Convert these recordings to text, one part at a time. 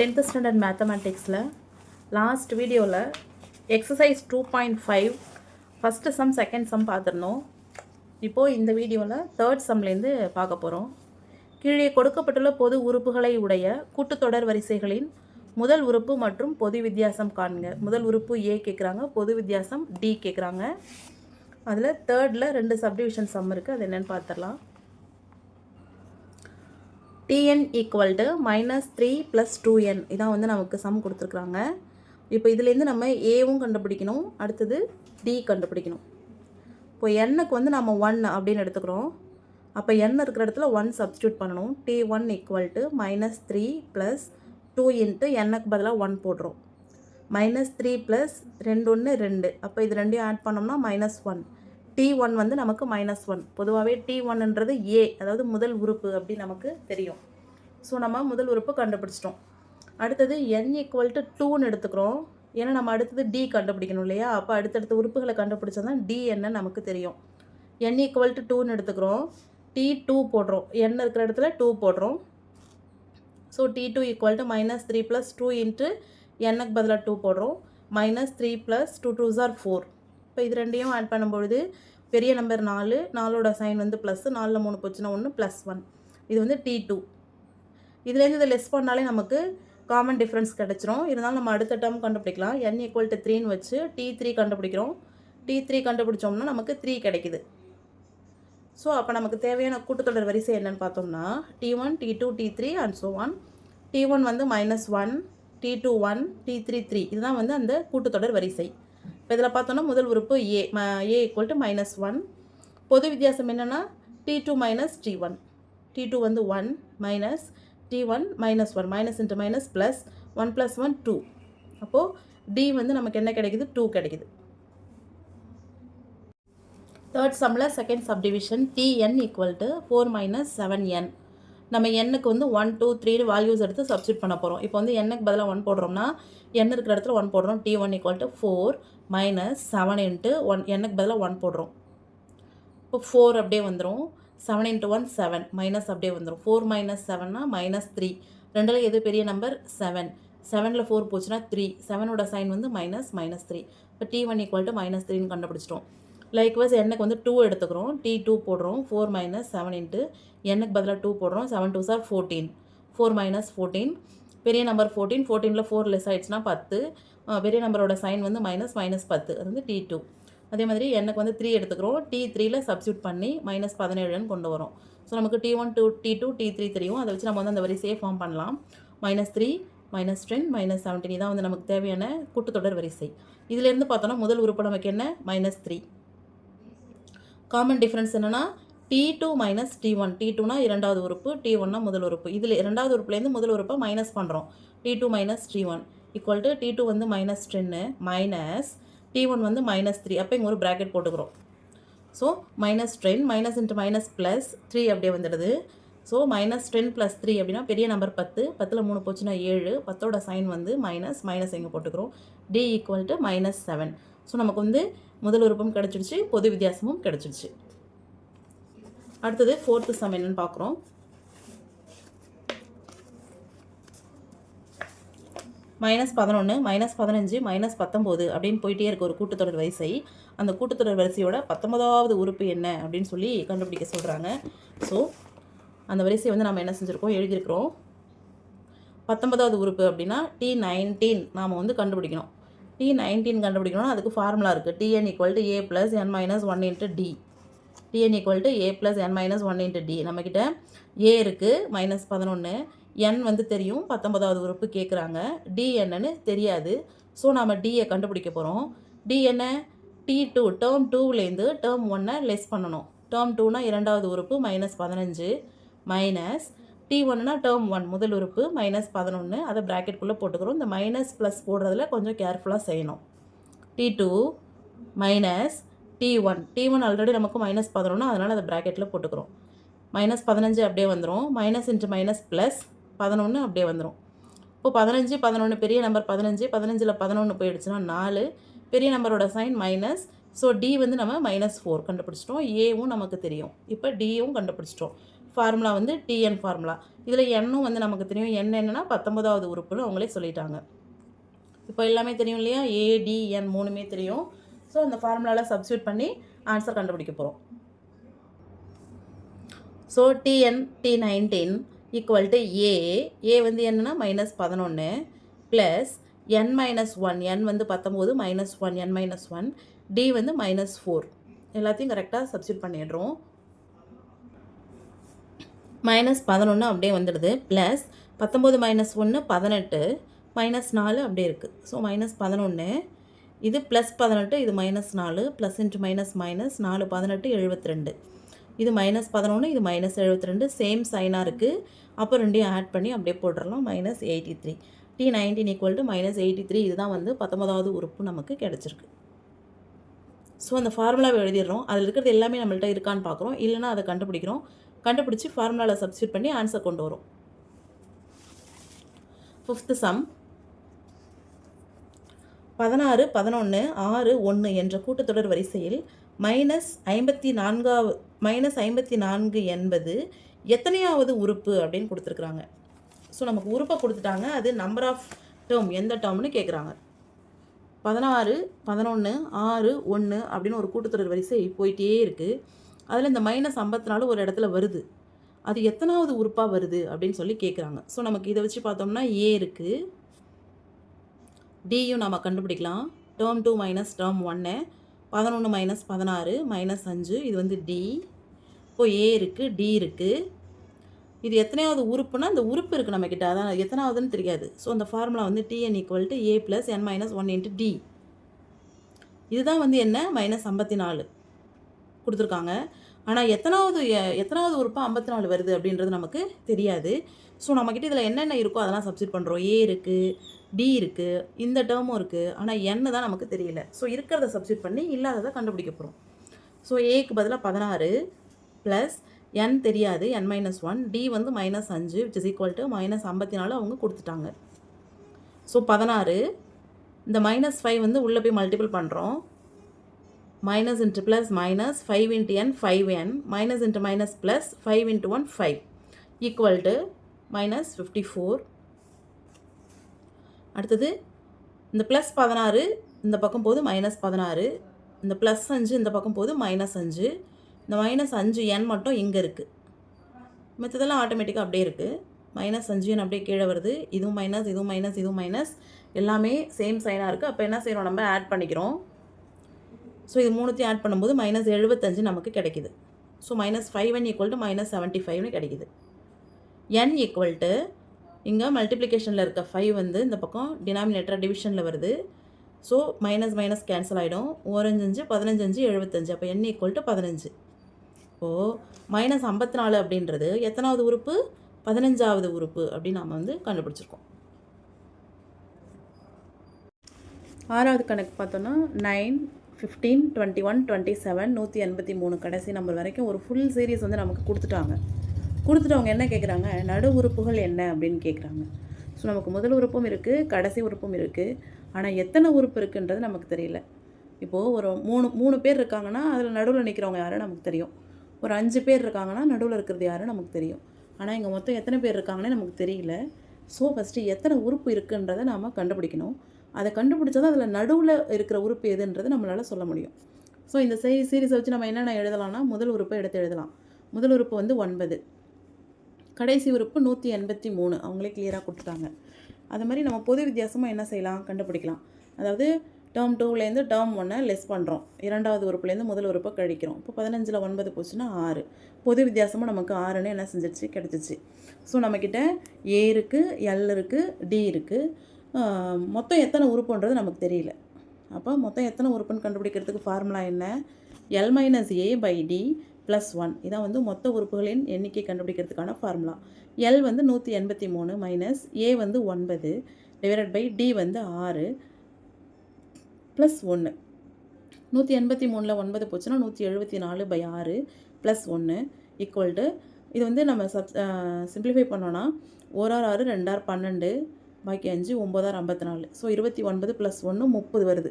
Tenth standard மேத்தமேட்டிக்ஸில் last வீடியோவில் exercise two point five first sum second sum பார்த்துருந்தோம். இப்போது இந்த வீடியோவில் தேர்ட் சம்லேருந்து பார்க்க போகிறோம் கீழே கொடுக்கப்பட்டுள்ள பொது உறுப்புகளை உடைய கூட்டுத்தொடர் வரிசைகளின் முதல் உறுப்பு மற்றும் பொது வித்தியாசம் காண்க. முதல் உறுப்பு ஏ கேட்குறாங்க பொது வித்தியாசம் டி கேட்குறாங்க அதில் தேர்டில் ரெண்டு சப்டிவிஷன் சம் இருக்குது அது என்னென்னு பார்த்துடலாம். T N equal to minus three plus two N இதான் வந்து நமக்கு சம் கொடுத்துருக்குறாங்க. இப்போ இதுலேருந்து நம்ம ஏவும் கண்டுபிடிக்கணும். அடுத்தது டி கண்டுபிடிக்கணும். இப்போ எண்ணுக்கு வந்து நம்ம ஒன் அப்படின்னு எடுத்துக்கிறோம். அப்போ எண் இருக்கிற இடத்துல ஒன் சப்ஸ்டியூட் பண்ணணும். T one equal to minus three plus two into எண்ணுக்கு பதிலாக ஒன் போடுறோம். மைனஸ் த்ரீ ப்ளஸ் ரெண்டு ஒன்று ரெண்டு. அப்போ இது ரெண்டையும் ஆட் பண்ணோம்னா மைனஸ் ஒன் டி ஒன் வந்து நமக்கு மைனஸ் ஒன் பொதுவாகவே டி ஒன்ன்றது ஏ அதாவது முதல் உறுப்பு அப்படி நமக்கு தெரியும். ஸோ நம்ம முதல் உறுப்பு கண்டுபிடிச்சிட்டோம். அடுத்தது என் ஈக்குவல் டு டூன்னு எடுத்துக்கிறோம். ஏன்னா நம்ம அடுத்தது டி கண்டுபிடிக்கணும் இல்லையா? அப்போ அடுத்தடுத்த உறுப்புகளை கண்டுபிடிச்சா தான் டி என்ன நமக்கு தெரியும். என் ஈக்குவல் டு டூன்னு எடுத்துக்கிறோம். டி டூ போடுறோம். என் இருக்கிற இடத்துல டூ போடுறோம். So T two equal to minus three plus two into எண்ணுக்கு பதிலாக டூ போடுறோம். Minus three plus two two jar four இப்போ இது ரெண்டையும் ஆட் பண்ணும்பொழுது பெரிய நம்பர் நாலு நாலோட சைன் வந்து ப்ளஸ் நாலில் மூணு போச்சுன்னா ஒன்று ப்ளஸ் ஒன் இது வந்து டி டூ இதுலேருந்து இதை லெஸ் பண்ணாலே நமக்கு காமன் டிஃப்ரென்ஸ் கிடச்சிரும். இருந்தாலும் நம்ம அடுத்த டேர்ம் கண்டுபிடிக்கலாம். என் ஈக்குவல் டு த்ரீன்னு வச்சு டி த்ரீ கண்டுபிடிக்கிறோம். டி த்ரீ கண்டுபிடிச்சோம்னா நமக்கு த்ரீ கிடைக்குது. ஸோ அப்போ நமக்கு தேவையான கூட்டுத்தொடர் வரிசை என்னென்னு பார்த்தோம்னா T one T two T three and so one T one வந்து minus one T two one T three three இதுதான் வந்து அந்த கூட்டுத்தொடர் வரிசை. இப்போ இதில் பார்த்தோன்னா முதல் உறுப்பு ஏ ம A equal to minus one பொது வித்தியாசம் என்னென்னா T two minus T one T two வந்து one minus T one minus one minus into minus plus one plus one two அப்போது டி வந்து நமக்கு என்ன கிடைக்குது? டூ கிடைக்குது. தேர்ட் சம்மில் second subdivision T N equal to four minus seven N நம்ம எண்ணுக்கு வந்து ஒன் டூ த்ரீ வேல்யூஸ் எடுத்து சப்ஸ்டியூட் பண்ண போகிறோம் இப்போ வந்து எண்ணுக்கு பதிலாக ஒன் போடுறோம்னா எண் இருக்கிற இடத்துல ஒன் போடுறோம். T one equal to four minus seven into one எண்ணுக்கு பதிலாக ஒன் போடுறோம். இப்போ ஃபோர் அப்படியே வந்துடும் seven into one seven minus அப்படியே வந்துடும் ஃபோர் மைனஸ் செவன்னா மைனஸ் த்ரீ ரெண்டில் எது பெரிய நம்பர் செவன் செவனில் ஃபோர் போச்சுன்னா த்ரீ செவனோட சைன் வந்து மைனஸ் மைனஸ் த்ரீ இப்போ T one equal to minus த்ரீன்னு கண்டுபிடிச்சிட்டோம். லைக்வைஸ் எண்ணுக்கு வந்து டூ எடுத்துக்கிறோம். டி டூ போடுறோம். ஃபோர் மைனஸ் செவன் இன்ட்டு எண்ணுக்கு பதிலாக டூ போடுறோம். செவன் டூ சார் ஃபோர்டீன் ஃபோர் மைனஸ் ஃபோர்டீன் பெரிய நம்பர் ஃபோர்டீன் ஃபோர்டீனில் ஃபோர் லெஸ் ஆகிடுச்சுன்னா பத்து. பெரிய நம்பரோட சைன் வந்து மைனஸ் மைனஸ் பத்து. அது வந்து டி டூ அதே மாதிரி எண்ணுக்கு வந்து த்ரீ எடுத்துக்கிறோம். டி த்ரீல சப்ஸ்டியூட் பண்ணி மைனஸ் பதினேழுன்னு கொண்டு வரோம். ஸோ நமக்கு T one two T two T three தெரியும். அதை வச்சு நம்ம வந்து அந்த வரிசையை ஃபார்ம் பண்ணலாம். Minus three minus ten minus seventeen இதான் வந்து நமக்கு தேவையான கூட்டுத்தொடர் வரிசை. இதிலேருந்து பார்த்தோன்னா முதல் உறுப்பு நமக்கு என்ன? மைனஸ் த்ரீ காமன் டிஃப்ரென்ஸ் என்னென்னா T two minus T one T டூனா இரண்டாவது உறுப்பு டி ஒன்னா முதல் உறுப்பு. இதில் இரண்டாவது உறுப்புலேருந்து முதல் உறுப்பை மைனஸ் பண்ணுறோம் T two minus T one equal to T two வந்து மைனஸ் டென்னு மைனஸ் டி ஒன் வந்து மைனஸ் த்ரீ அப்போ இங்கே ஒரு ப்ராக்கெட் போட்டுக்கிறோம். So minus ten minus into minus plus three அப்படியே வந்துடுது. So minus ten plus three அப்படின்னா பெரிய நம்பர் பத்து. பத்தில் மூணு போச்சுன்னா ஏழு. பத்தோட சைன் வந்து மைனஸ் மைனஸ் எங்கே போட்டுக்கிறோம். D equal to minus seven so நமக்கு வந்து முதல் உறுப்பும் கிடச்சிடுச்சு பொது வித்தியாசமும் கிடச்சிடுச்சு அடுத்தது ஃபோர்த்து சம் என்னன்னு பார்க்குறோம். மைனஸ் பதினொன்று மைனஸ் பதினஞ்சு மைனஸ் பத்தொம்போது அப்படின்னு போயிட்டே இருக்க ஒரு கூட்டுத்தொடர் வரிசை. அந்த கூட்டுத்தொடர் வரிசையோட பத்தொன்பதாவது உறுப்பு என்ன அப்படின்னு சொல்லி கண்டுபிடிக்க சொல்கிறாங்க ஸோ அந்த வரிசையை வந்து நம்ம என்ன செஞ்சுருக்கோம்? எழுதியிருக்கிறோம். பத்தொன்பதாவது உறுப்பு அப்படின்னா டி நைன்டீன் நாம் வந்து கண்டுபிடிக்கணும். டி நைன்டீன் கண்டுபிடிக்கணும்னா அதுக்கு ஃபார்முலா இருக்குது T N equal to A plus N minus one into D T N equal to A plus N minus one into D நம்மக்கிட்ட ஏ இருக்குது மைனஸ் பதினொன்று என் வந்து தெரியும் பத்தொன்பதாவது உறுப்பு கேட்குறாங்க டி என்னன்னு தெரியாது. ஸோ நாம் டியை கண்டுபிடிக்க போகிறோம் டி என்ன? டி டூ டேர்ம் டூவிலேருந்து டேர்ம் ஒன்னை லெஸ் பண்ணணும். டேர்ம் டூனால் இரண்டாவது உறுப்பு மைனஸ் பதினஞ்சு. மைனஸ் டி ஒன்னுனா டேர்ம் ஒன் முதல் உறுப்பு மைனஸ் பதினொன்று அதை ப்ராக்கெட்குள்ளே போட்டுக்கிறோம். இந்த மைனஸ் ப்ளஸ் போடுறதுல கொஞ்சம் கேர்ஃபுல்லாக செய்யணும். T two minus T one T one already நமக்கு மைனஸ் பதினொன்று அதனால் அதை ப்ராக்கெட்டில் போட்டுக்கிறோம். மைனஸ் பதினஞ்சு அப்படியே வந்துடும் மைனஸ் இன்ட்டு மைனஸ் ப்ளஸ் பதினொன்று அப்படியே வந்துடும் இப்போ பதினஞ்சு பதினொன்று பெரிய நம்பர் பதினஞ்சு பதினஞ்சில் பதினொன்று போயிடுச்சுன்னா நாலு பெரிய நம்பரோட சைன் மைனஸ் ஸோ டி வந்து நம்ம மைனஸ் ஃபோர் கண்டுபிடிச்சிட்டோம். ஏவும் நமக்கு தெரியும். இப்போ டியும் கண்டுபிடிச்சிட்டோம். ஃபார்முலா வந்து டிஎன் ஃபார்முலா. இதில் எண்ணும் வந்து நமக்கு தெரியும். எண் என்னென்னா பத்தொன்பதாவது உறுப்புன்னு அவங்களே சொல்லிட்டாங்க. இப்போ எல்லாமே தெரியும் இல்லையா? ஏடிஎன் மூணுமே தெரியும். ஸோ அந்த ஃபார்முலாவில் சப்ஸ்டியூட் பண்ணி ஆன்சர் கண்டுபிடிக்க போகிறோம் so T N T nineteen equal to A A வந்து என்னன்னா மைனஸ் பதினொன்று plus N minus one N வந்து பத்தொம்போது minus one N minus one D வந்து மைனஸ் ஃபோர் எல்லாத்தையும் கரெக்டாக சப்ஸ்டியூட் பண்ணிடுறோம். மைனஸ் பதினொன்று அப்படியே வந்துடுது. ப்ளஸ் பத்தொம்போது மைனஸ் ஒன்று பதினெட்டு. மைனஸ் நாலு அப்படியே இருக்குது ஸோ மைனஸ் பதினொன்று இது ப்ளஸ் பதினெட்டு இது மைனஸ் நாலு. ப்ளஸ் இன்ட்டு மைனஸ் மைனஸ் நாலு பதினெட்டு எழுபத்தி ரெண்டு இது மைனஸ் பதினொன்று இது மைனஸ் எழுபத்தி ரெண்டு சேம் சைனாக இருக்குது அப்போ ரெண்டையும் ஆட் பண்ணி அப்படியே போட்டுடலாம். Minus eighty three T nineteen equal to minus eighty three இதுதான் வந்து பத்தொன்பதாவது உறுப்பு நமக்கு கிடச்சிருக்கு. ஸோ அந்த ஃபார்முலாவை எழுதிடுறோம். அதில் இருக்கிறது எல்லாமே நம்மள்ட்ட இருக்கான்னு பார்க்குறோம். இல்லைன்னா அதை கண்டுபிடிக்கிறோம். கண்டுபிடிச்சி ஃபார்முலாவில் சப்ஸ்டியூட் பண்ணி ஆன்சர் கொண்டு வரும். ஃபிஃப்த்து சம் பதினாறு பதினொன்று ஆறு ஒன்று என்ற கூட்டத்தொடர் வரிசையில் மைனஸ் ஐம்பத்தி நான்காவது மைனஸ் ஐம்பத்தி நான்கு என்பது எத்தனையாவது உறுப்பு அப்படின்னு கொடுத்துருக்குறாங்க. ஸோ நமக்கு உறுப்பை கொடுத்துட்டாங்க. அது நம்பர் ஆஃப் டேர்ம் எந்த டேர்ம்னு கேட்குறாங்க பதினாறு பதினொன்று ஆறு ஒன்று அப்படின்னு ஒரு கூட்டத்தொடர் வரிசை போயிட்டே இருக்குது அதில் இந்த மைனஸ் ஐம்பத்தி நாலு ஒரு இடத்துல வருது. அது எத்தனாவது உறுப்பாக வருது அப்படின்னு சொல்லி கேட்குறாங்க ஸோ நமக்கு இதை வச்சு பார்த்தோம்னா ஏ இருக்குது டியும் நம்ம கண்டுபிடிக்கலாம். டேர்ம் டூ மைனஸ் டேர்ம் ஒன்று பதினொன்று மைனஸ் பதினாறு மைனஸ் அஞ்சு இது வந்து டி இப்போ ஏ இருக்குது டி இருக்குது இது எத்தனையாவது உறுப்புனா இந்த உறுப்பு இருக்குது நம்மக்கிட்ட அதான் எத்தனாவதுன்னு தெரியாது. ஸோ அந்த ஃபார்முலா வந்து T N equal to A plus N minus one into D இதுதான் வந்து என்ன? மைனஸ் ஐம்பத்தி நாலு கொடுத்துருக்காங்க. ஆனால் எத்தனாவது எத்தனாவது உறுப்பாக ஐம்பத்தி நாலு வருது அப்படின்றது நமக்கு தெரியாது. ஸோ நம்மக்கிட்ட இதில் என்னென்ன இருக்கோ அதெல்லாம் சப்ஸ்டிட் பண்ணுறோம் ஏ இருக்குது டி இருக்குது இந்த டேர்மும் இருக்குது ஆனால் என்ன தான் நமக்கு தெரியல. ஸோ இருக்கிறத சப்ஸ்டிட் பண்ணி இல்லாததை கண்டுபிடிக்க போகிறோம் ஸோ ஏக்கு பதிலாக பதினாறு ப்ளஸ் என் தெரியாது. என் மைனஸ் ஒன் டி வந்து மைனஸ் அஞ்சு which is equal to minus ஐம்பத்தி நாலு அவங்க கொடுத்துட்டாங்க. ஸோ பதினாறு. இந்த மைனஸ் ஃபைவ் வந்து உள்ளே போய் மல்டிபிள் பண்ணுறோம் minus into plus minus five into n five n minus into minus plus five into one five equal to minus fifty four அடுத்தது இந்த ப்ளஸ் பதினாறு இந்த பக்கம் போது மைனஸ் பதினாறு. இந்த ப்ளஸ் அஞ்சு இந்த பக்கம் போது மைனஸ் அஞ்சு. இந்த மைனஸ் அஞ்சு என் மட்டும் இங்கே இருக்குது மற்றதெல்லாம் ஆட்டோமேட்டிக்காக அப்படியே இருக்குது மைனஸ் அஞ்சு என் அப்படியே கீழே வருது. இதுவும் மைனஸ் இதுவும் மைனஸ் இதுவும் மைனஸ் எல்லாமே சேம் சைனாக இருக்குது அப்போ என்ன செய்கிறோம் நம்ம ஆட் பண்ணிக்கிறோம். ஸோ இது மூணுத்தையும் ஆட் பண்ணும்போது மைனஸ் எழுபத்தஞ்சு நமக்கு கிடைக்குது. So minus five n equal to minus seventy ஃபைவ்னு கிடைக்குது. என் ஈக்குவல் டு இங்கே மல்டிப்ளிகேஷனில் இருக்க ஃபைவ் வந்து இந்த பக்கம் டினாமினேட்டர் டிவிஷனில் வருது. ஸோ மைனஸ் மைனஸ் கேன்சல் ஆகிடும் ஓரஞ்சஞ்சு பதினஞ்சஞ்சு எழுபத்தஞ்சு அப்போ என் ஈக்குவல் டு பதினஞ்சு. இப்போது மைனஸ் ஐம்பத்தி நாலு அப்படின்றது எத்தனாவது உறுப்பு? பதினஞ்சாவது உறுப்பு அப்படின்னு நாம் வந்து கண்டுபிடிச்சிருக்கோம். ஆறாவது கணக்கு பார்த்தோன்னா nine fifteen twenty one twenty seven நூற்றி எண்பத்தி மூணு கடைசி நம்பர் வரைக்கும் ஒரு ஃபுல் சீரீஸ் வந்து நமக்கு கொடுத்துட்டாங்க. கொடுத்துட்டு அவங்க என்ன கேட்குறாங்க நடு உறுப்புகள் என்ன அப்படின்னு கேட்குறாங்க ஸோ நமக்கு முதல் உறுப்பும் இருக்குது கடைசி உறுப்பும் இருக்குது ஆனால் எத்தனை உறுப்பு இருக்குன்றது நமக்கு தெரியல. இப்போது ஒரு மூணு மூணு பேர் இருக்காங்கன்னா அதில் நடுவில் நிற்கிறவங்க யாரும் நமக்கு தெரியும். ஒரு அஞ்சு பேர் இருக்காங்கன்னா நடுவில் இருக்கிறது யாரும் நமக்கு தெரியும். ஆனால் இங்கே மொத்தம் எத்தனை பேர் இருக்காங்கன்னே நமக்கு தெரியல. ஸோ ஃபஸ்ட்டு எத்தனை உறுப்பு இருக்குன்றதை நாம் கண்டுபிடிக்கணும். அதை கண்டுபிடிச்சா தான் அதில் நடுவில் இருக்கிற உறுப்பு எதுன்றது நம்மளால் சொல்ல முடியும். ஸோ இந்த சீ சீரீஸை வச்சு நம்ம என்னென்ன எழுதலாம்னா முதல் உறுப்பை எடுத்து எழுதலாம். முதல் உறுப்பு வந்து ஒன்பது. கடைசி உறுப்பு நூற்றி எண்பத்தி மூணு. அவங்களே கிளியராக கொடுத்துட்டாங்க. அது மாதிரி நம்ம பொது வித்தியாசமாக என்ன செய்யலாம்? கண்டுபிடிக்கலாம். அதாவது டேர்ம் டூலேருந்து டேர்ம் ஒன்னை லெஸ் பண்ணுறோம் இரண்டாவது உறுப்புலேருந்து முதல் உறுப்பை கழிக்கிறோம். இப்போ பதினஞ்சில் ஒன்பது போச்சுன்னா ஆறு. பொது வித்தியாசமாக நமக்கு ஆறுன்னு என்ன செஞ்சிச்சு கிடச்சிச்சு. ஸோ நம்மக்கிட்ட ஏ இருக்குது எல் இருக்குது டி இருக்குது மொத்தம் எத்தனை உறுப்புன்றது நமக்கு தெரியல. அப்போ மொத்தம் எத்தனை உறுப்புன்னு கண்டுபிடிக்கிறதுக்கு ஃபார்முலா என்ன? L minus a by d plus one இதான் வந்து மொத்த உறுப்புகளின் எண்ணிக்கை கண்டுபிடிக்கிறதுக்கான ஃபார்முலா எல் வந்து நூற்றி எண்பத்தி மூணு மைனஸ் ஏ வந்து ஒன்பது டிவைடட் பை டி வந்து ஆறு ப்ளஸ் ஒன்று நூற்றி எண்பத்தி மூணில் ஒன்பது போச்சுன்னா நூற்றி எழுபத்தி நாலு பை ஆறு ப்ளஸ் ஒன்று ஈக்குவல் டு இது வந்து நம்ம சப் சிம்பிளிஃபை பண்ணோன்னா ஓராறு ஆறு ரெண்டாறு பன்னெண்டு பாக்கி அஞ்சு ஒம்பதாறு ஐம்பத்தி நாலு. ஸோ இருபத்தி ஒன்பது ப்ளஸ் ஒன்று முப்பது வருது.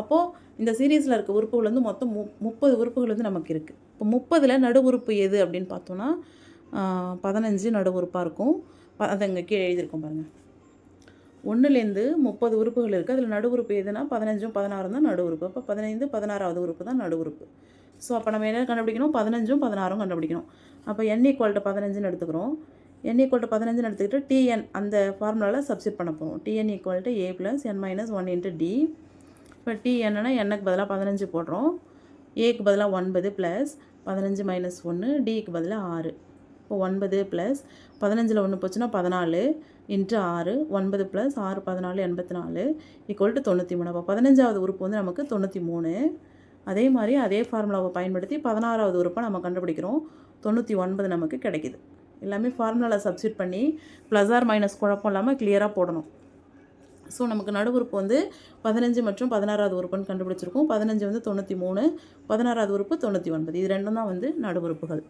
அப்போது இந்த சீரீஸில் இருக்க உறுப்புகள் வந்து மொத்தம் மு முப்பது உறுப்புகள் வந்து நமக்கு இருக்குது இப்போ முப்பதில் நடு உறுப்பு எது அப்படின்னு பார்த்தோன்னா பதினஞ்சு நடு உறுப்பாக இருக்கும். ப அதை இங்கே கீழே எழுதியிருக்கோம் பாருங்கள் ஒன்றுலேருந்து முப்பது உறுப்புகள் இருக்குது அதில் நடு உறுப்பு எதுனா பதினஞ்சும் பதினாறும் தான் நடு உறுப்பு. அப்போ பதினைந்து பதினாறாவது உறுப்பு தான் நடு உறுப்பு. ஸோ அப்போ நம்ம என்ன கண்டுபிடிக்கணும்? பதினஞ்சும் பதினாறும் கண்டுபிடிக்கணும். அப்போ என் ஈக்குவல்ட்டு பதினஞ்சுன்னு எடுத்துக்கிறோம். என் ஈக்குவல் டு பதினஞ்சுன்னு எடுத்துக்கிட்டு டிஎன் அந்த ஃபார்முலாவில் சப்ஸ்டிட் பண்ண போகிறோம் t n equal to a plus n minus one into d இப்போ டிஎன்னா என்னன்னா எண்ணுக்கு பதிலாக பதினஞ்சு போடுறோம். ஏக்கு பதிலாக ஒன்பது ப்ளஸ் பதினஞ்சு மைனஸ் ஒன்று டிக்கு பதிலாக ஆறு. இப்போ ஒன்பது ப்ளஸ் பதினஞ்சில் ஒன்று போச்சுன்னா பதினாலு இன்ட்டு ஆறு. ஒன்பது ப்ளஸ் ஆறு பதினாலு எண்பத்தி நாலு ஈக்குவல் டு தொண்ணூற்றி மூணு அப்போ பதினஞ்சாவது உறுப்பு வந்து நமக்கு தொண்ணூற்றி மூணு அதே மாதிரி அதே ஃபார்முலாவை பயன்படுத்தி பதினாறாவது உறுப்பை நம்ம கண்டுபிடிக்கிறோம். தொண்ணூற்றி ஒன்பது நமக்கு கிடைக்கிது. எல்லாமே ஃபார்முலாவில் சப்ஸ்டியூட் பண்ணி ப்ளஸ் ஆர் மைனஸ் குழப்பம் இல்லாமல் கிளியராக போடணும். ஸோ நமக்கு நடு உறுப்பு வந்து பதினஞ்சு மற்றும் பதினாறாவது உறுப்புன்னு கண்டுபிடிச்சிருக்கோம். பதினஞ்சு வந்து தொண்ணூற்றி மூணு பதினாறாவது உறுப்பு தொண்ணூற்றி ஒன்பது. இது ரெண்டும் தான் வந்து நடு உறுப்புகள்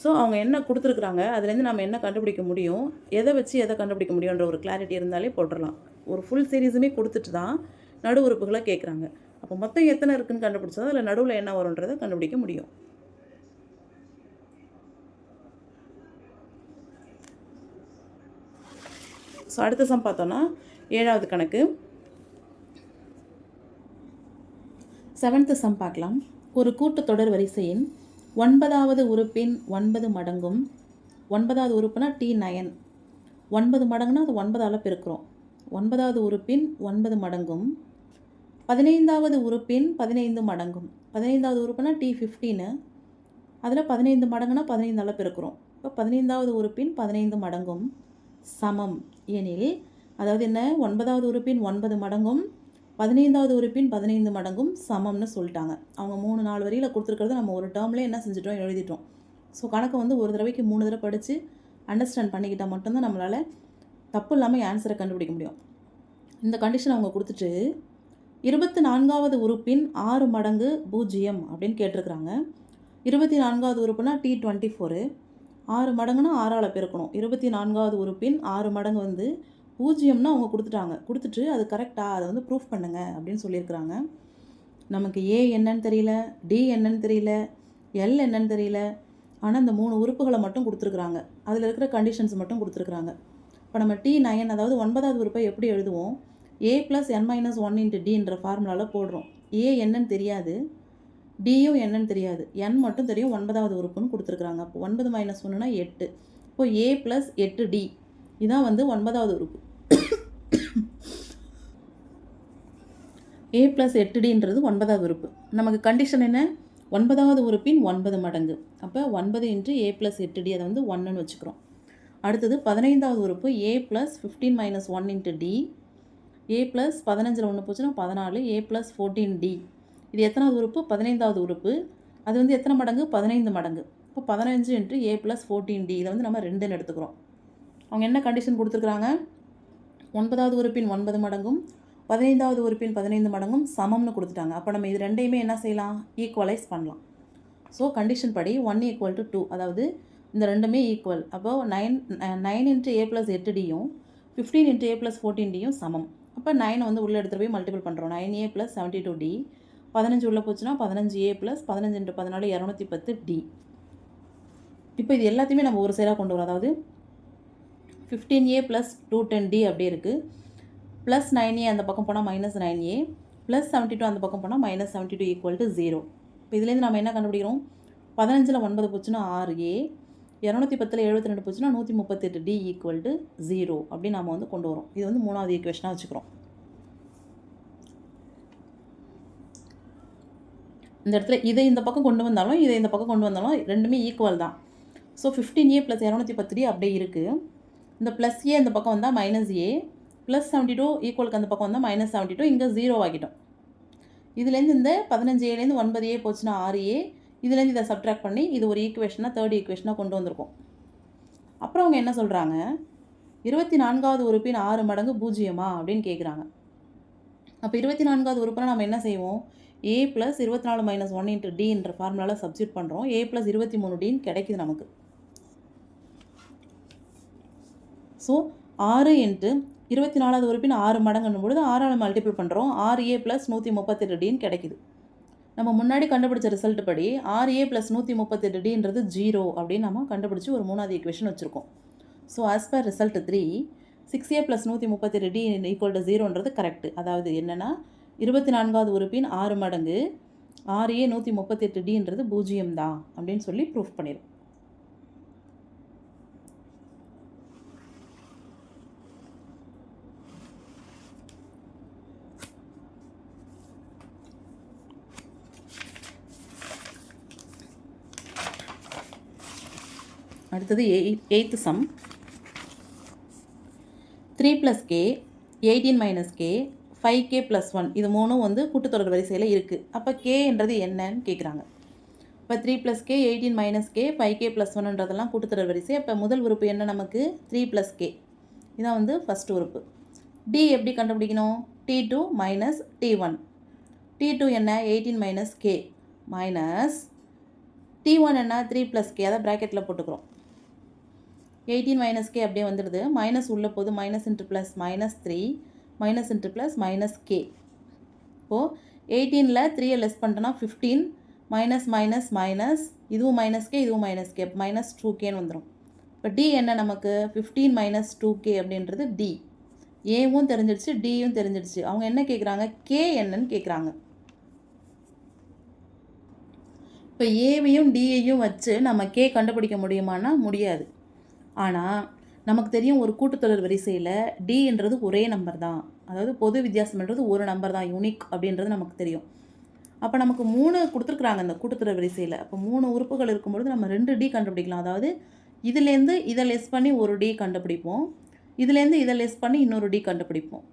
ஸோ அவங்க என்ன கொடுத்துருக்குறாங்க? அதுலேருந்து நம்ம என்ன கண்டுபிடிக்க முடியும்? எதை வச்சு எதை கண்டுபிடிக்க முடியுன்ற ஒரு கிளாரிட்டி இருந்தாலே போட்டுடலாம். ஒரு ஃபுல் சீரீஸுமே கொடுத்துட்டு தான் நடு உறுப்புகளை கேட்குறாங்க. அப்போ மொத்தம் எத்தனை இருக்குதுன்னு கண்டுபிடிச்சா அதில் நடுவில் என்ன வரும்ன்றதை கண்டுபிடிக்க முடியும். ஸோ அடுத்த சம் பார்த்தோன்னா ஏழாவது கணக்கு. செவன்த்து சம் பார்க்கலாம். ஒரு கூட்டுத்தொடர் வரிசையின் ஒன்பதாவது உறுப்பின் ஒன்பது மடங்கும் ஒன்பதாவது உறுப்புனா டி நயன் ஒன்பது மடங்குனா அது ஒன்பதால் பெருக்கிறோம். ஒன்பதாவது உறுப்பின் ஒன்பது மடங்கும் பதினைந்தாவது உறுப்பின் பதினைந்து மடங்கும். பதினைந்தாவது உறுப்புனா டி ஃபிஃப்டீனு அதில் பதினைந்து மடங்குனா பதினைந்தால் பெருக்கிறோம். இப்போ பதினைந்தாவது உறுப்பின் பதினைந்து மடங்கும் சமம். எனில் அதாவது என்ன? ஒன்பதாவது உறுப்பின் ஒன்பது மடங்கும் பதினைந்தாவது உறுப்பின் பதினைந்து மடங்கும் சமம்னு சொல்லிட்டாங்க. அவங்க மூணு நாலு வரியில் கொடுத்துருக்கறத நம்ம ஒரு டேர்ம்லேயே என்ன செஞ்சிட்டோம்? எழுதிட்டோம். ஸோ கணக்கை வந்து ஒரு தடவைக்கு மூணு தடவை படித்து அண்டர்ஸ்டாண்ட் பண்ணிக்கிட்டால் மட்டும்தான் நம்மளால் தப்பு இல்லாமல் ஆன்சரை கண்டுபிடிக்க முடியும். இந்த கண்டிஷன் அவங்க கொடுத்துட்டு இருபத்தி நான்காவது உறுப்பின் ஆறு மடங்கு பூஜ்ஜியம் அப்படின்னு கேட்டிருக்கிறாங்க. இருபத்தி நான்காவது உறுப்புனா டி டுவெண்ட்டி ஃபோரு ஆறு மடங்குனா ஆறால் பெருக்கணும். இருபத்தி நான்காவது உறுப்பின் ஆறு மடங்கு வந்து பூஜ்ஜியம்னா அவங்க கொடுத்துட்டாங்க. கொடுத்துட்டு அது கரெக்டாக அதை வந்து ப்ரூஃப் பண்ணுங்க அப்படின்னு சொல்லியிருக்கிறாங்க. நமக்கு ஏ என்னன்னு தெரியல டி என்னன்னு தெரியல எல் என்னன்னு தெரியல. ஆனால் இந்த மூணு உறுப்புகளை மட்டும் கொடுத்துருக்குறாங்க. அதில் இருக்கிற கண்டிஷன்ஸ் மட்டும் கொடுத்துருக்குறாங்க. இப்போ நம்ம டி நயன் அதாவது ஒன்பதாவது உறுப்பை எப்படி எழுதுவோம்? A plus n minus one into டின்ற ஃபார்முலாவில் போடுறோம். ஏ என்னன்னு தெரியாது. டியும் என்னன்னு தெரியாது. என் மட்டும் தெரியும் ஒன்பதாவது உறுப்புன்னு கொடுத்துருக்குறாங்க. அப்போ ஒன்பது மைனஸ் ஒன்றுனா எட்டு. இப்போ ஏ ப்ளஸ் எட்டு டி இதான் வந்து ஒன்பதாவது உறுப்பு. ஏ ப்ளஸ் எட்டு டின்றது ஒன்பதாவது உறுப்பு. நமக்கு கண்டிஷன் என்ன? ஒன்பதாவது உறுப்பின் ஒன்பது மடங்கு. அப்போ ஒன்பது இன்ட்டு ஏ ப்ளஸ் எட்டு டி அதை வந்து ஒன்றுன்னு வச்சுக்கிறோம். அடுத்தது பதினைந்தாவது உறுப்பு a plus fifteen minus one into d a plus பதினஞ்சில் ஒன்று போச்சுன்னா பதினாலு ஏ ப்ளஸ் ஃபோர்டீன் டி இது எத்தனாவது உறுப்பு? பதினைந்தாவது உறுப்பு. அது வந்து எத்தனை மடங்கு? பதினைந்து மடங்கு. இப்போ பதினஞ்சு into a plus fourteen d இதை வந்து நம்ம ரெண்டுன்னு எடுத்துக்கிறோம். அவங்க என்ன கண்டிஷன் கொடுத்துருக்குறாங்க? ஒன்பதாவது உறுப்பின் ஒன்பது மடங்கும் பதினைந்தாவது உறுப்பின் பதினைந்து மடங்கும் சமம்னு கொடுத்துட்டாங்க. அப்போ நம்ம இது ரெண்டையுமே என்ன செய்யலாம்? ஈக்குவலைஸ் பண்ணலாம். ஸோ கண்டிஷன் படி ஒன் ஈக்குவல் டு டூ அதாவது இந்த ரெண்டுமே ஈக்குவல் அப்போது nine nine into A plus எட்டு டியும் fifteen into A plus fourteen டியும் சமம். அப்போ நைனை வந்து உள்ளே எடுத்துகிட்டு போய் மல்டிபிள் பண்ணுறோம் nine a plus seventy two d பதினஞ்சு உள்ளே போச்சுன்னா பதினஞ்சு ஏ ப்ளஸ் பதினஞ்சு இன்ட்டு பதினாலு இரநூத்தி பத்து டி இப்போ இது எல்லாத்தையுமே நம்ம ஒரு சைடாக கொண்டு வரோம். அதாவது fifteen a plus two ten d அப்படியே இருக்குது ப்ளஸ் நைன் ஏ அந்த பக்கம் போனால் minus nine a plus seventy two அந்த பக்கம் போனால் minus seventy two equal to zero இப்போ இதுலேருந்து நம்ம என்ன கண்டுபிடிக்கிறோம்? பதினஞ்சில் ஒன்பது போச்சுன்னா ஆறு ஏ இரநூத்தி பத்தில் எழுபத்தி ரெண்டு போச்சுன்னா நூற்றி முப்பத்தெட்டு டி ஈக்குவல் டு ஜீரோ அப்படின்னு நம்ம வந்து கொண்டு வரோம். இது வந்து மூணாவது ஈக்குவேஷனாக வச்சுக்கிறோம். இந்த இடத்துல இதை இந்த பக்கம் கொண்டு வந்தாலும் இதை இந்த பக்கம் கொண்டு வந்தாலும் ரெண்டுமே ஈக்குவல் தான். ஸோ ஃபிஃப்டீன் ஏ ப்ளஸ் இரநூத்தி பத்து டி அப்படியே இருக்குது இந்த ப்ளஸ் ஏ இந்த பக்கம் வந்தால் minus a plus seventy two ஈக்குவலுக்கு அந்த பக்கம் வந்தால் மைனஸ் செவன்ட்டி டூ இங்கே ஜீரோ ஆகிட்டோம். இதுலேருந்து இந்த பதினஞ்சு ஏலேருந்து ஒன்பது ஏ போச்சுன்னா ஆறு ஏ இதுலேருந்து இதை சப்ட்ராக்ட் பண்ணி இது ஒரு ஈக்குவேஷனாக தேர்ட் ஈக்குவேஷனாக கொண்டு வந்திருக்கோம். அப்புறம் அவங்க என்ன சொல்கிறாங்க இருபத்தி நான்காவது உறுப்பின் ஆறு மடங்கு பூஜ்ஜியமா அப்படின்னு கேட்குறாங்க அப்போ இருபத்தி நான்காவது உறுப்பில் நம்ம என்ன செய்வோம்? ஏ ப்ளஸ் இருபத்தி நாலு மைனஸ் ஒன் இன்ட்டு டின்ற ஃபார்முலாவில் சப்ஸ்டியூட் பண்ணுறோம் ஏ ப்ளஸ் இருபத்தி மூணு டின்னு கிடைக்குது நமக்கு. ஸோ ஆறு இன்ட்டு இருபத்தி நாலாவது உறுப்பின் ஆறு மடங்குன்னும் பொழுது ஆறால் மல்டிபிள் பண்ணுறோம் ஆறு ஏ ப்ளஸ் நூற்றி முப்பத்தெட்டு டின்னு கிடைக்குது. நம்ம முன்னாடி கண்டுபிடிச்ச ரிசல்ட் படி ஆறு ஏ ப்ளஸ் நூற்றி முப்பத்தெட்டு டின்றது ஜீரோ அப்படின்னு நம்ம கண்டுபிடிச்சி ஒரு மூணாவது ஈக்குவேஷன் வச்சுருக்கோம். So as per result three six a plus நூற்றி முப்பத்தெட்டு டி ஈக்குவல் டு ஜீரோன்றது கரெக்ட் அதாவது என்னென்னா இருபத்தி நான்காவது உறுப்பின் ஆறு மடங்கு ஆறு ஏ நூற்றி முப்பத்தெட்டு டின்றது பூஜ்ஜியம் தான் அப்படின்னு சொல்லி ப்ரூஃப் பண்ணிடும் அடுத்தது eighth sum. Three plus k eighteen minus k five k plus one இது மூணும் வந்து கூட்டுத்தொடர் வரிசையில் இருக்குது அப்போ கேன்றது என்னன்னு கேட்குறாங்க இப்போ three plus k eighteen minus k five k plus ஒன்ன்றதெல்லாம் கூட்டுத்தொடர் வரிசை. அப்போ முதல் உறுப்பு என்ன நமக்கு? த்ரீ ப்ளஸ் கே இதான் வந்து ஃபஸ்ட் உறுப்பு. டி எப்படி கண்டுபிடிக்கணும்? D two minus d one d two என்ன? Eighteen minus k minus d one என்ன? த்ரீ ப்ளஸ் கே அதை ப்ராக்கெட்டில் போட்டுக்கிறோம். எயிட்டீன் மைனஸ் கே அப்படியே வந்துடுது. மைனஸ் உள்ள போது minus into plus minus three minus into plus minus k இப்போது எயிட்டீனில் த்ரீயை லெஸ் பண்ணிட்டோன்னா ஃபிஃப்டீன் மைனஸ் மைனஸ் மைனஸ் இதுவும் மைனஸ் கே இதுவும் மைனஸ் கே மைனஸ் டூ கேன்னு வந்துடும் இப்போ டி என்ன நமக்கு? ஃபிஃப்டீன் மைனஸ் டூ கே அப்படின்றது டி ஏவும் தெரிஞ்சிடுச்சு டியும் தெரிஞ்சிடுச்சு. அவங்க என்ன கேட்குறாங்க கே என்னன்னு கேட்குறாங்க இப்போ ஏவையும் டியையும் வச்சு நம்ம கே கண்டுபிடிக்க முடியுமானா முடியாது. ஆனால் நமக்கு தெரியும் ஒரு கூட்டுத்தொடர் வரிசையில் டின்றது ஒரே நம்பர் தான். அதாவது பொது வித்தியாசம்ன்றது ஒரு நம்பர் தான் யூனிக் அப்படின்றது நமக்கு தெரியும். அப்போ நமக்கு மூணு கொடுத்துருக்குறாங்க அந்த கூட்டுத்தொடர் வரிசையில். அப்போ மூணு உறுப்புகள் இருக்கும்பொழுது நம்ம ரெண்டு டி கண்டுபிடிக்கலாம். அதாவது இதுலேருந்து இதை லெஸ் பண்ணி ஒரு டி கண்டுபிடிப்போம். இதுலேருந்து இதை லெஸ் பண்ணி இன்னொரு டி கண்டுபிடிப்போம்.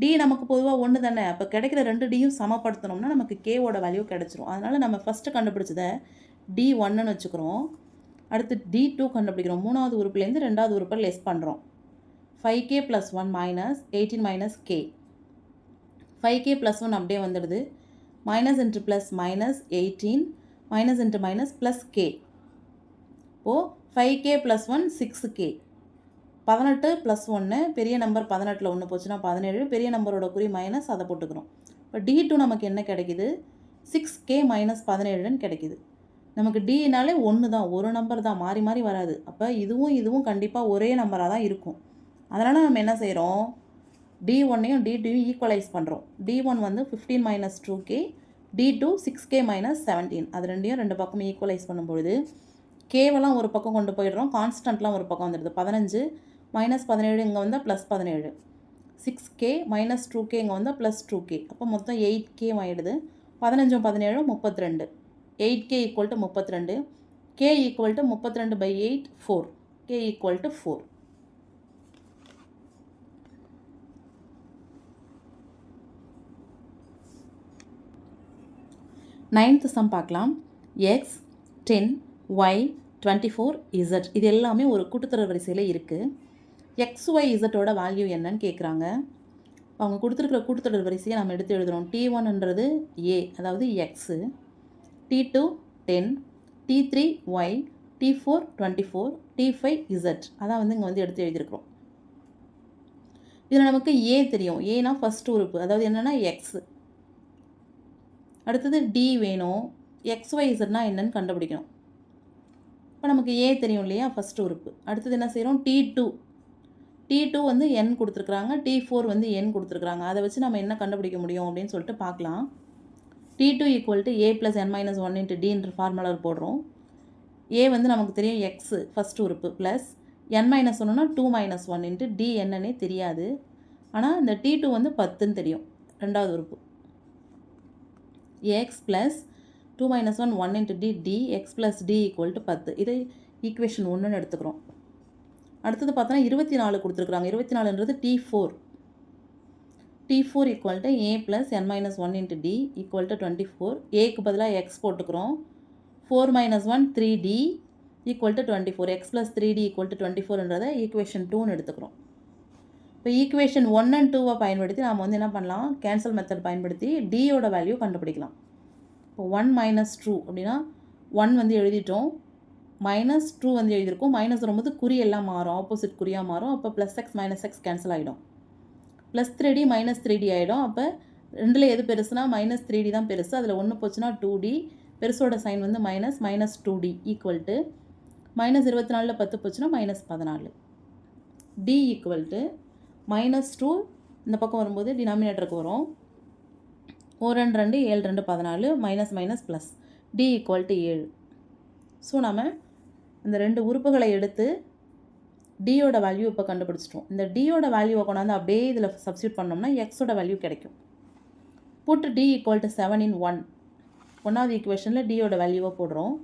டி நமக்கு பொதுவாக ஒன்று தானே. அப்போ கிடைக்கிற ரெண்டு டியும் சமப்படுத்தணும்னா நமக்கு கேவோட வேல்யூ கிடச்சிரும். அதனால் நம்ம ஃபஸ்ட்டு கண்டுபிடிச்சதை டி ஒன்னுன்னு வச்சுக்கிறோம். அடுத்து டி டூ கண்டுபிடிக்கிறோம். மூணாவது உறுப்புலேருந்து ரெண்டாவது உறுப்பை லெஸ் பண்ணுறோம் five k plus one minus eighteen minus k five k plus one அப்படியே வந்துடுது. Minus into plus minus eighteen minus into minus plus k இப்போது five k plus one six k பதினெட்டு plus ஒன்று பெரிய நம்பர் பதினெட்டில் ஒன்று போச்சுன்னா பதினேழு பெரிய நம்பரோட குறி மைனஸ் அதை போட்டுக்கிறோம். இப்போ டி டூ நமக்கு என்ன கிடைக்குது? சிக்ஸ் கே மைனஸ் பதினேழுன்னு கிடைக்குது. நமக்கு டினாலே ஒன்று தான் ஒரு நம்பர் தான் மாறி மாறி வராது. அப்போ இதுவும் இதுவும் கண்டிப்பாக ஒரே நம்பராக தான் இருக்கும். அதனால் நம்ம என்ன செய்கிறோம் டி ஒன்னையும் டி டூயும் ஈக்குவலைஸ் பண்ணுறோம் டி ஒன் வந்து fifteen minus two k d two six k minus seventeen அது ரெண்டையும் ரெண்டு பக்கமும் ஈக்குவலைஸ் பண்ணும்பொழுது கேவெல்லாம் ஒரு பக்கம் கொண்டு போயிடுறோம் கான்ஸ்டன்ட்லாம் ஒரு பக்கம் வந்துடுது. பதினஞ்சு மைனஸ் பதினேழு இங்கே வந்தால் ப்ளஸ் பதினேழு. Six k minus two k இங்கே வந்தால் ப்ளஸ் டூ கே அப்போ மொத்தம் எயிட் கே ஆகிடுது பதினஞ்சும் பதினேழும் முப்பத்தி ரெண்டு. எயிட் கே ஈக்குவல் டு முப்பத்தி ரெண்டு கே ஈக்குவல் டு முப்பத்தி ரெண்டு by eight four k equal to four ninth sum பார்க்கலாம். X ten y twenty four z இது எல்லாமே ஒரு கூட்டுத்தொடர் வரிசையில் இருக்குது எக்ஸ் ஒய் இசட்டோட வேல்யூ என்னன்னு கேட்குறாங்க அவங்க கொடுத்துருக்குற கூட்டுத்தொடர் வரிசையை நம்ம எடுத்து எழுதுகிறோம் டி ஒன்ன்றது ஏ அதாவது x d two ten d three y d four twenty four d five z அதான் வந்து இங்கே வந்து எடுத்து எழுதியிருக்கிறோம். இதில் நமக்கு ஏ தெரியும். ஏனா ஃபஸ்ட் உறுப்பு. அதாவது என்னென்னா எக்ஸ் அடுத்தது டி வேணும். எக்ஸ் ஒய் இசட்னா என்னன்னு கண்டுபிடிக்கணும். இப்போ நமக்கு ஏ தெரியும் இல்லையா? ஃபஸ்ட் உறுப்பு. அடுத்தது என்ன செய்கிறோம் டி டூ டி டூ வந்து என் கொடுத்துருக்குறாங்க. டி ஃபோர் வந்து என் கொடுத்துருக்குறாங்க. அதை வச்சு நம்ம என்ன கண்டுபிடிக்க முடியும் அப்படின்னு சொல்லிட்டு பார்க்கலாம். D two equal to a plus n minus one into டின்ற ஃபார்முலாவில் போடுறோம். ஏ வந்து நமக்கு தெரியும் எக்ஸு ஃபஸ்ட் உறுப்பு ப்ளஸ் என் மைனஸ் ஒன்றுனா two minus one into d என்னன்னே தெரியாது. ஆனால் இந்த டி டூ வந்து பத்துன்னு தெரியும். ரெண்டாவது உறுப்பு. X plus two minus one one into d d x plus d equal to பத்து. இதை ஈக்குவேஷன் ஒன்றுன்னு எடுத்துக்கிறோம். அடுத்தது பார்த்தோன்னா இருபத்தி நாலு கொடுத்துருக்குறாங்க. இருபத்தி நாலுன்றது d four d four equal to a plus n minus one into d equal to twenty four ஏக்கு பதிலாக எக்ஸ் போட்டுக்கிறோம். Four minus one three d equal to twenty four x plus three d equal to twenty ஃபோர்ன்றதை equation டூன்னு எடுத்துக்கிறோம். இப்போ equation one and டூவை பயன்படுத்தி நாம் வந்து என்ன பண்ணலாம்? கேன்சல் மெத்தட் பயன்படுத்தி டியோட வேல்யூ கண்டுபிடிக்கலாம். இப்போ ஒன் மைனஸ் டூ அப்படின்னா ஒன் வந்து எழுதிட்டோம். மைனஸ் டூ வந்து எழுதியிருக்கோம். மைனஸ் வரும்போது குறி எல்லாம் மாறும். ஆப்போசிட் குறியாக மாறும். அப்போ plus x minus x cancel ஆகிடும் plus three d minus three d ஆகிடும் அப்போ ரெண்டில் எது பெருசுனா மைனஸ் த்ரீ டி தான் பெருசு. அதில் ஒன்று போச்சுன்னா டூ டி பெருசோட சைன் வந்து minus minus two d equal to minus இருபத்தி நாலில் பத்து போச்சுன்னா மைனஸ் பதினாலு. D equal to minus two இந்த பக்கம் வரும்போது டினாமினேட்டருக்கு வரும். ஒரு ரெண்டு ரெண்டு ஏழு ரெண்டு பதினாலு minus minus plus d equal to ஏழு. ஸோ நம்ம இந்த ரெண்டு உறுப்புகளை எடுத்து டியோட வேல்யூ இப்போ கண்டுபிடிச்சிட்டோம். இந்த டியோட வேல்யூவை கொண்டாந்து அப்படியே இதில் சப்ஸ்டியூட் பண்ணோம்னா எக்ஸோட வேல்யூ கிடைக்கும். Put d equal to seven in one ஒன்றாவது ஈக்குவேஷனில் டியோட வேல்யூவை போடுறோம்.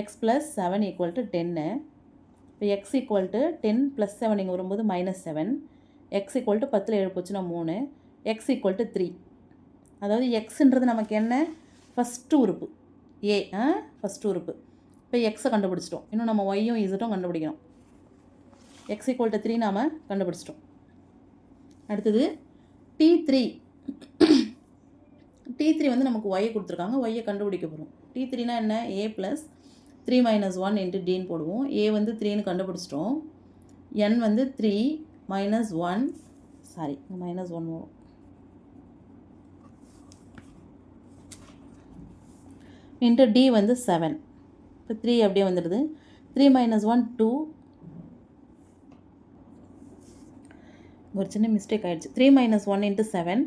X plus seven equal to டென்னு இப்போ x equal to ten plus seven இங்கே வரும்போது minus seven x equal to பத்தில் ஏழு போச்சுன்னா மூணு. எக்ஸ் ஈக்குவல் டு த்ரீ அதாவது எக்ஸுன்றது நமக்கு என்ன? ஃபஸ்ட்டு உறுப்பு. ஏ ஆ? ஃபஸ்ட்டு உறுப்பு. இப்போ எக்ஸை கண்டுபிடிச்சிட்டோம். இன்னும் நம்ம ஒய்யும் இசட்டும் கண்டுபிடிக்கணும். எக்ஸ் ஈக்குவல் டு த்ரீ நாம் கண்டுபிடிச்சிட்டோம். அடுத்தது டி த்ரீ டி த்ரீ வந்து நமக்கு ஒய்யை கொடுத்துருக்காங்க. ஒய்யை கண்டுபிடிக்க போகிறோம் டி த்ரீனா என்ன? A plus three minus one into டின்னு போடுவோம். ஏ வந்து த்ரீன்னு கண்டுபிடிச்சிட்டோம். என் வந்து three minus one sorry minus one வரும். இன்ட்டு டி வந்து செவன் இப்போ த்ரீ அப்படியே வந்துடுது. த்ரீ மைனஸ் ஒன் டூ ஒரு சின்ன மிஸ்டேக் ஆகிடுச்சு three minus one into seven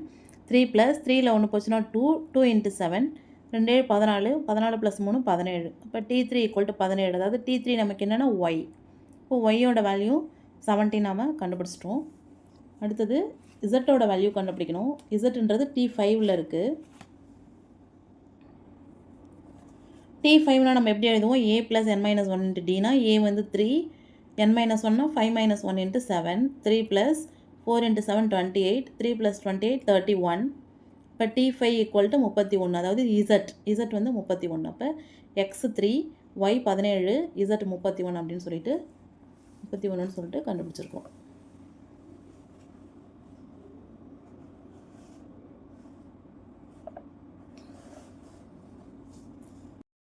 three plus த்ரீயில் ஒன்று போச்சுன்னா டூ டூ இன்ட்டு செவன் ரெண்டு ஏழு பதினாலு பதினாலு ப்ளஸ் மூணு பதினேழு. இப்போ டி த்ரீ ஈக்குவல் டு பதினேழு. அதாவது டி த்ரீ நமக்கு என்னென்னா ஒய் இப்போ ஒய்யோட வேல்யூ செவன்டீன் நாம் கண்டுபிடிச்சிட்டோம். அடுத்தது இசட்டோட வேல்யூ கண்டுபிடிக்கணும். இசட்ன்றது டி ஃபைவ்ல இருக்குது டி ஃபைவ்னால் நம்ம எப்படி எழுதுவோம்? A plus n minus one into Tina ஏ வந்து த்ரீ என் மைனஸ் ஒன்னா five minus one into seven three plus four into seven twenty eight three plus twenty eight thirty one இப்போ டி ஃபைவ் ஈக்குவல் டு முப்பத்தி ஒன்று அதாவது Z Z வந்து முப்பத்தி ஒன்று அப்போ எக்ஸ் த்ரீ ஒய் பதினேழு இசட் முப்பத்தி ஒன்று அப்படின்னு சொல்லிட்டு முப்பத்தி ஒன்றுன்னு சொல்லிட்டு கண்டுபிடிச்சிருக்கோம்.